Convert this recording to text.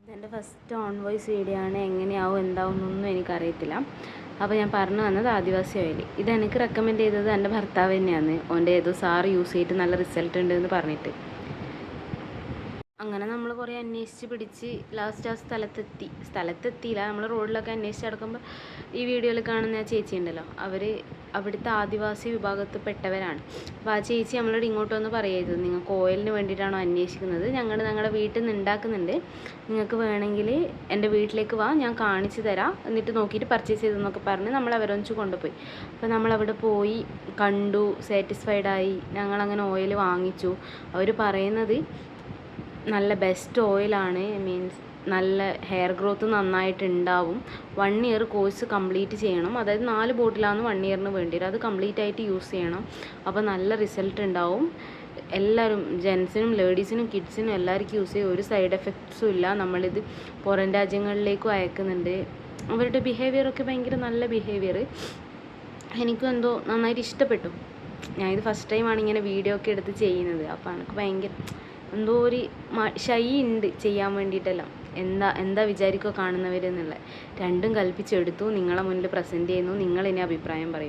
ഇതെന്റെ first on voice video ആണ്. എങ്ങനെയാവും എന്താവും എന്നൊന്നും എനിക്കറിയത്തില്ല. അപ്പോൾ ഞാൻ പറഞ്ഞു വന്നത് ആദിവാസി ഓയിൽ. ഇത് എനിക്ക് റെക്കമെൻഡ് ചെയ്തത് എന്റെ ഭർത്താവ് തന്നെയാണ്. ഓന്റെ ഏതോ സാറ് യൂസ് ചെയ്തിട്ട് നല്ല റിസൾട്ട് ഉണ്ട് എന്ന് പറഞ്ഞിട്ട്. അങ്ങനെ നമ്മൾ കുറേ അന്വേഷിച്ച് പിടിച്ച് ലാസ്റ്റ് ആ സ്ഥലത്തെത്തി. സ്ഥലത്തെത്തിയില്ല. നമ്മൾ റോഡിലൊക്കെ അന്വേഷിച്ച് നടക്കുമ്പോൾ ഈ വീഡിയോയിൽ കാണുന്ന ആ ചേച്ചി ഉണ്ടല്ലോ. അവർ അവിടുത്തെ ആദിവാസി വിഭാഗത്തിൽപ്പെട്ടവരാണ്. അപ്പോൾ ആ ചേച്ചി നമ്മളോട് ഇങ്ങോട്ട് വന്ന് പറയരുത്. നിങ്ങൾക്ക് ഓയിലിന് വേണ്ടിയിട്ടാണോ അന്വേഷിക്കുന്നത്? ഞങ്ങൾ ഞങ്ങളുടെ വീട്ടിൽ നിന്ന് ഉണ്ടാക്കുന്നുണ്ട്. നിങ്ങൾക്ക് വേണമെങ്കിൽ എന്റെ വീട്ടിലേക്ക് വാ ഞാൻ കാണിച്ചു തരാം. എന്നിട്ട് നോക്കിയിട്ട് പർച്ചേസ് ചെയ്തെന്നൊക്കെ പറഞ്ഞ് നമ്മൾ അവരൊന്നിച്ച് കൊണ്ടുപോയി. അപ്പോൾ നമ്മളവിടെ പോയി കണ്ടു സാറ്റിസ്ഫൈഡായി ഞങ്ങളങ്ങനെ ഓയിൽ വാങ്ങിച്ചു. അവർ പറയുന്നത് നല്ല ബെസ്റ്റ് ഓയിലാണ് മീൻസ് നല്ല ഹെയർ ഗ്രോത്ത് നന്നായിട്ട് ഉണ്ടാവും വൺ ഇയർ കോഴ്സ് കംപ്ലീറ്റ് ചെയ്യണം. അതായത് നാല് ബോട്ടിലാണ് വൺ ഇയറിന് വേണ്ടി വരും അത് കംപ്ലീറ്റ് ആയിട്ട് യൂസ് ചെയ്യണം. അപ്പോൾ നല്ല റിസൾട്ട് ഉണ്ടാവും. എല്ലാവരും ജെൻസിനും ലേഡീസിനും കിഡ്സിനും എല്ലാവർക്കും യൂസ് ചെയ്യും. ഒരു സൈഡ് എഫക്ട്സും ഇല്ല. നമ്മളിത് പുറം രാജ്യങ്ങളിലേക്കും അയക്കുന്നുണ്ട്. അവരുടെ ബിഹേവിയറൊക്കെ ഭയങ്കര നല്ല ബിഹേവിയർ എനിക്കും എന്തോ നന്നായിട്ട് ഇഷ്ടപ്പെട്ടു. ഞാനിത് ഫസ്റ്റ് ടൈമാണ് ഇങ്ങനെ വീഡിയോ ഒക്കെ എടുത്ത് ചെയ്യുന്നത്. അപ്പോൾ എനിക്ക് ഭയങ്കര എന്തോ ഒരു ഷൈ ഉണ്ട് ചെയ്യാൻ വേണ്ടിയിട്ടെല്ലാം. എന്താ എന്താ വിചാരിക്കുക കാണുന്നവരെന്നുള്ളത് രണ്ടും കൽപ്പിച്ചെടുത്തു നിങ്ങളെ മുന്നിൽ പ്രസന്റ് ചെയ്യുന്നു നിങ്ങളിനി അഭിപ്രായം പറയും.